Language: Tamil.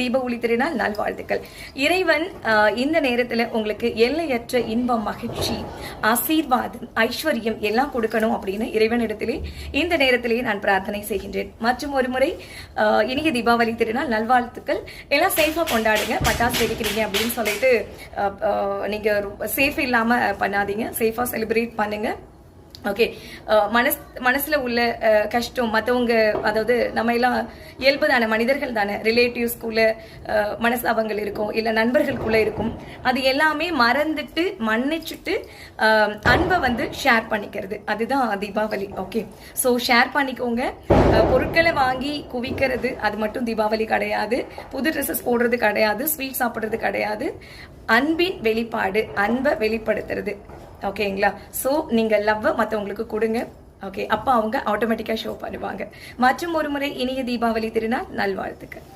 தீப ஒளி திருநாள் நல்வாழ்த்துக்கள். இறைவன் இந்த நேரத்துல உங்களுக்கு எல்லையற்ற இன்பம் மகிழ்ச்சி ஆசீர்வாதம் ஐஸ்வர்யம் எல்லாம் கொடுக்கணும் அப்படின்னு இறைவனிடத்திலே இந்த நேரத்திலேயே நான் பிரார்த்தனை செய்கின்றேன். மற்றும் ஒரு முறை இனிய தீபாவளி திருநாள் நல்வாழ்த்துக்கள். எல்லாம் சேஃபா கொண்டாடுங்க. பட்டாசு வெடிக்கிறீங்க அப்படின்னு சொல்லிட்டு நீங்கள் நீங்க சேஃப் இல்லாம பண்ணாதீங்க. சேஃபா செலிப்ரேட் பண்ணுங்க. ஓகே uh, மனஸ் மனசில் உள்ள uh, கஷ்டம் மற்றவங்க அதாவது நம்ம எல்லாம் இயல்பு தானே மனிதர்கள் தானே ரிலேட்டிவ்ஸ்குள்ள அஹ், uh, மனஸ்தாபங்கள் இருக்கும் இல்லை நண்பர்களுக்குள்ளே இருக்கும். அது எல்லாமே மறந்துட்டு மன்னிச்சுட்டு um, அன்பை வந்து ஷேர் பண்ணிக்கிறது. அதுதான் தீபாவளி. ஓகே ஸோ ஷேர் பண்ணிக்கோங்க. பொருட்களை வாங்கி குவிக்கிறது அது மட்டும் தீபாவளி கிடையாது. புது ட்ரெஸ்ஸஸ் போடுறது கிடையாது ஸ்வீட் சாப்பிட்றது கிடையாது. அன்பின் வெளிப்பாடு அன்பை வெளிப்படுத்துறது. ஓகேங்களா? ஸோ நீங்கள் லவ்வை மற்றவங்களுக்கு கொடுங்க. ஓகே அப்போ அவங்க ஆட்டோமேட்டிக்காக ஷோ பண்ணுவாங்க. மற்றும் ஒரு முறை இனிய தீபாவளி திருநாள் நல்வாழ்த்துக்கள்.